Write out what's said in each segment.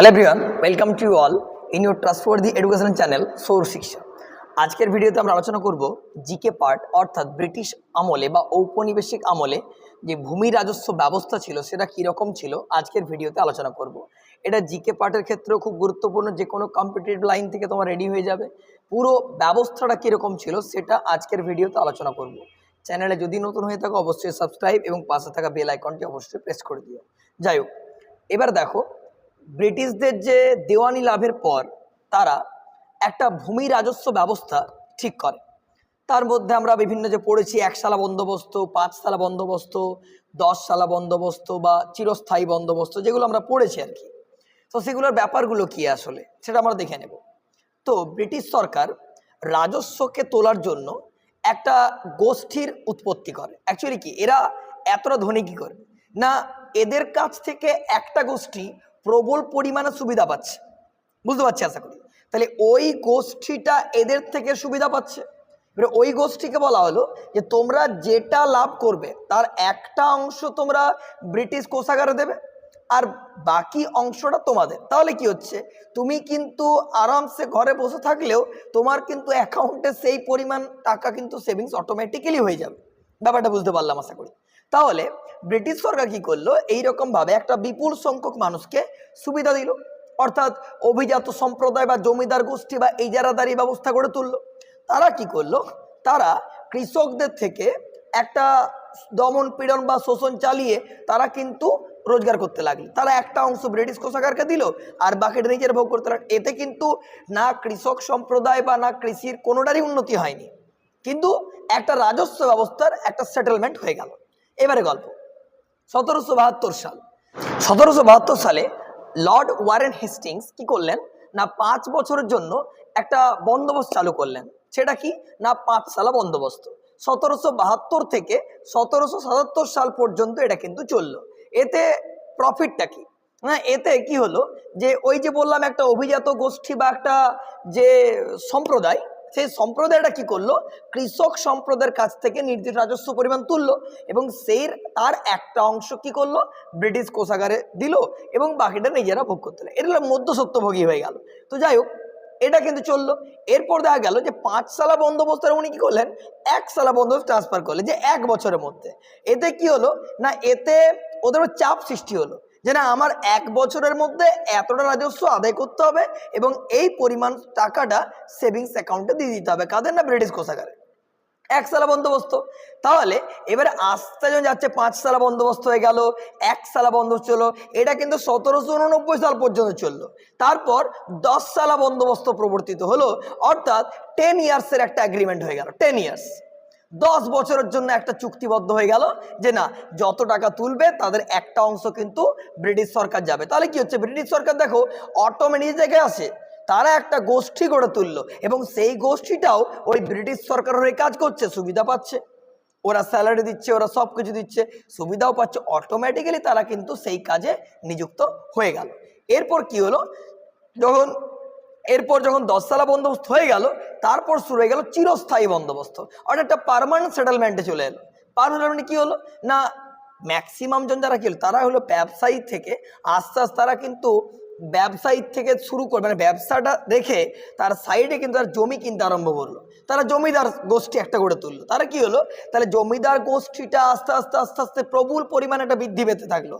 Hello everyone welcome to all in your trust for the education channel Saur Shiksha আজকের ভিডিওতে আমরা আলোচনা করব জিকে পার্ট অর্থাৎ ব্রিটিশ আমলে বা ঔপনিবেশিক আমলে যে ভূমি রাজস্ব ব্যবস্থা ছিল, সেটা কীরকম ছিল, আজকের ভিডিওতে আলোচনা করব। এটা জিকে পার্টের ক্ষেত্রেও খুব গুরুত্বপূর্ণ, যে কোনো কম্পিটিটিভ লাইন থেকে তোমার রেডি হয়ে যাবে। পুরো ব্যবস্থাটা কীরকম ছিল, সেটা আজকের ভিডিওতে আলোচনা করব। চ্যানেলে যদি নতুন হয়ে থাকো, অবশ্যই সাবস্ক্রাইব এবং পাশে থাকা বেল আইকনটি অবশ্যই প্রেস করে দিও। যাই হোক, এবার দেখো ব্রিটিশদের যে দেওয়ানি লাভের পর তারা একটা ভূমি রাজস্ব ব্যবস্থা ঠিক করে। তার মধ্যে আমরা বিভিন্ন যে পড়েছি, এক সালা বন্দোবস্ত, পাঁচ সালা বন্দোবস্ত, দশ সালা বন্দোবস্ত বা চিরস্থায়ী বন্দোবস্ত যেগুলো আমরা পড়েছি আর কি। তো সেগুলোর ব্যাপারগুলো কি আসলে? সেটা আমরা দেখে নেব। তো ব্রিটিশ সরকার রাজস্বকে তোলার জন্য একটা গোষ্ঠীর উৎপত্তি করে। অ্যাকচুয়ালি কি? এরা এতটা ধনী কী করে? না, এদের কাছ থেকে একটা গোষ্ঠী প্রবল পরিমাণে সুবিধা পাচ্ছে। বুঝতে পারছি আশা করি। তাহলে ওই গোষ্ঠীটা এদের থেকে সুবিধা পাচ্ছে। এবারে ওই গোষ্ঠীকে বলা হলো যে, তোমরা যেটা লাভ করবে, তার একটা অংশ তোমরা ব্রিটিশ কোষাগারে দেবে আর বাকি অংশটা তোমাদের। তাহলে কি হচ্ছে? তুমি কিন্তু আরামসে ঘরে বসে থাকলেও তোমার কিন্তু অ্যাকাউন্টে সেই পরিমাণ টাকা কিন্তু সেভিংস অটোমেটিক্যালি হয়ে যাবে। ব্যাপারটা বুঝতে পারলাম আশা করি। তাহলে ব্রিটিশ সরকার কি করল? এইরকম ভাবে একটা বিপুল সংখ্যক মানুষকে সুবিধা দিল। অর্থাৎ অভিজাত সম্প্রদায় বা জমিদার গোষ্ঠী বা ইজারাদারি ব্যবস্থা গড়ে তুললো। তারা কি করল? তারা কৃষকদের থেকে একটা দমন পীড়ন বা শোষণ চালিয়ে তারা কিন্তু রোজগার করতে লাগল। তারা একটা অংশ ব্রিটিশ কোষাগারকে দিল আর বাকিটা নিজের ভোগ করতে লাগল। এতে কিন্তু না কৃষক সম্প্রদায় বা না কৃষির কোনোটারই উন্নতি হয়নি। কিন্তু একটা রাজস্ব ব্যবস্থার একটা সেটেলমেন্ট হয়ে গেল। এবারে গল্প। সতেরোশো বাহাত্তর সাল। সতেরোশো বাহাত্তর সালে লর্ড ওয়ারেন হেস্টিংস কি করলেন? না, পাঁচ বছরের জন্য একটা বন্দোবস্ত চালু করলেন। সেটা কি? না পাঁচ সালা বন্দোবস্ত। সতেরোশো বাহাত্তর থেকে সতেরোশো সাতাত্তর সাল পর্যন্ত এটা কিন্তু চলল। এতে প্রফিটটা কি? হ্যাঁ এতে কি হলো? যে ওই যে বললাম একটা অভিজাত গোষ্ঠী বা একটা যে সম্প্রদায় সেই সম্প্রদায়টা কি করল? কৃষক সম্প্রদায়ের কাছ থেকে নির্দিষ্ট রাজস্ব পরিমাণ তুললো এবং সেই তার একটা অংশ কি করল? ব্রিটিশ কোষাগারে দিল এবং বাকিটা নিজেরা ভোগ করতে এটা মধ্যসত্যভোগী হয়ে গেল। তো যাই হোক, এটা কিন্তু চলল। এরপর দেখা গেল যে পাঁচ সালা বন্দোবস্তের উনি কি করলেন? এক সালা বন্দোবস্ত ট্রান্সফার করলেন যে এক বছরের মধ্যে। এতে কি হলো? না, এতে ওদের চাপ সৃষ্টি হলো। যে না, আমার এক বছরের মধ্যে এতটা রাজস্ব আদায় করতে হবে এবং এই পরিমাণ টাকাটা সেভিংস অ্যাকাউন্টে দিয়ে দিতে হবে। কাদের না ব্রিটিশ কোষাগারে? এক সালা বন্দোবস্ত। তাহলে এবারে আস্তে যখন যাচ্ছে, পাঁচ সালা বন্দোবস্ত হয়ে গেল, এক সালা বন্দোবস্ত চলো এটা কিন্তু সতেরোশো উননব্বই সাল পর্যন্ত চলল। তারপর দশ সালা বন্দোবস্ত প্রবর্তিত হলো, অর্থাৎ টেন ইয়ার্সের একটা অ্যাগ্রিমেন্ট হয়ে গেল টেন ইয়ার্স দশ বছরের জন্য একটা চুক্তিবদ্ধ হয়ে গেল যে না, যত টাকা তুলবে তাদের একটা অংশ কিন্তু ব্রিটিশ সরকার যাবে। তাহলে কি হচ্ছে? ব্রিটিশ সরকার দেখো, অটোমেটিক জায়গায় আসে। তারা একটা গোষ্ঠী গড়ে তুললো এবং সেই গোষ্ঠীটাও ওই ব্রিটিশ সরকার হয়ে কাজ করছে, সুবিধা পাচ্ছে। ওরা স্যালারি দিচ্ছে, ওরা সব কিছু দিচ্ছে, সুবিধাও পাচ্ছে। অটোমেটিক্যালি তারা কিন্তু সেই কাজে নিযুক্ত হয়ে গেল। এরপর কি হলো? যখন এরপর যখন দশ সালা বন্দোবস্ত হয়ে গেল, তারপর শুরু হয়ে গেল চিরস্থায়ী বন্দোবস্ত। অর্থাৎ একটা পারমানেন্ট সেটেলমেন্টে চলে এলো। পারমানেন্ট কি হলো? না ম্যাক্সিমাম জন যারা কি তারা হলো ব্যবসায়ী থেকে, আস্তে আস্তে তারা কিন্তু ব্যবসায়ী থেকে শুরু করে মানে ব্যবসাটা দেখে তার সাইডে কিন্তু তার জমি কিনতে আরম্ভ করল। তারা জমিদার গোষ্ঠী একটা গড়ে তুললো। তারা কি হলো? তাহলে জমিদার গোষ্ঠীটা আস্তে আস্তে আস্তে আস্তে প্রবল পরিমাণে একটা বৃদ্ধি পেতে থাকল।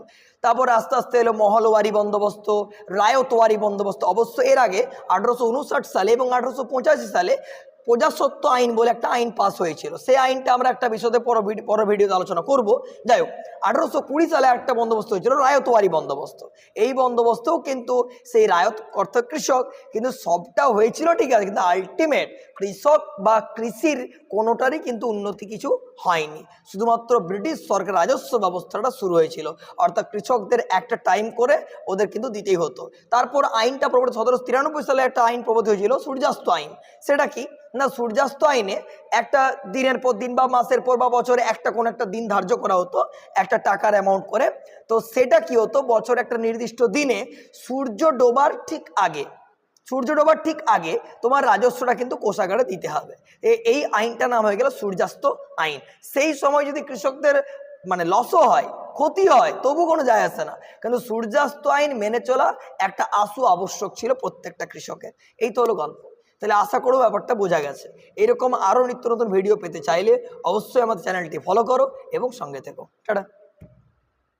তারপর আস্তে আস্তে এলো মহলওয়ারি বন্দোবস্ত, রায়তওয়ারি বন্দোবস্ত। অবশ্য এর আগে আঠারোশো উনষাট সালে এবং আঠারোশো পঁচাশি সালে প্রজাসত্ব আইন বলে একটা আইন পাস হয়েছিল। সেই আইনটা আমরা একটা বিষয়ে পর ভিডিও পর ভিডিওতে আলোচনা করব। যাই হোক, আঠারোশো কুড়ি সালে একটা বন্দোবস্ত হয়েছিল, রায়তওয়ারি বন্দোবস্ত। এই বন্দোবস্তও কিন্তু সেই রায়ত, অর্থাৎ কৃষক, কিন্তু সবটা হয়েছিল ঠিক আছে, কিন্তু আলটিমেট কৃষক বা কৃষির কোনোটারই কিন্তু উন্নতি কিছু হয়নি। শুধুমাত্র ব্রিটিশ সরকার রাজস্ব ব্যবস্থাটা শুরু হয়েছিল। অর্থাৎ কৃষকদের একটা টাইম করে ওদের কিন্তু দিতেই হতো। তারপর আইনটা প্রবর্তিত সতেরোশো তিরানব্বই সালে একটা আইন প্রবর্তিত হয়েছিল, সূর্যাস্ত আইন। সেটা কি? না, সূর্যাস্ত আইনে একটা দিনের পর দিন বা মাসের পর বা বছরে একটা কোনো একটা দিন ধার্য করা হতো, একটা টাকার অ্যামাউন্ট করে। তো সেটা কি হতো? বছর একটা নির্দিষ্ট দিনে সূর্য ডোবার ঠিক আগে, সূর্য ডোবার ঠিক আগে তোমার রাজস্বটা কিন্তু কোষাগারে দিতে হবে। এই আইনটা নাম হয়ে গেল সূর্যাস্ত আইন। সেই সময় যদি কৃষকদের মানে লসও হয়, ক্ষতি হয়, তবু কোনো যায় আসে না। কিন্তু সূর্যাস্ত আইন মেনে চলা একটা আশু আবশ্যক ছিল প্রত্যেকটা কৃষকের। এই তো হলো গল্প। তাহলে আশা করো ব্যাপারটা বোঝা গেছে। এরকম আরও নিত্য নতুন ভিডিও পেতে চাইলে অবশ্যই আমাদের চ্যানেলটি ফলো করো এবং সঙ্গে থেকো। টাটা।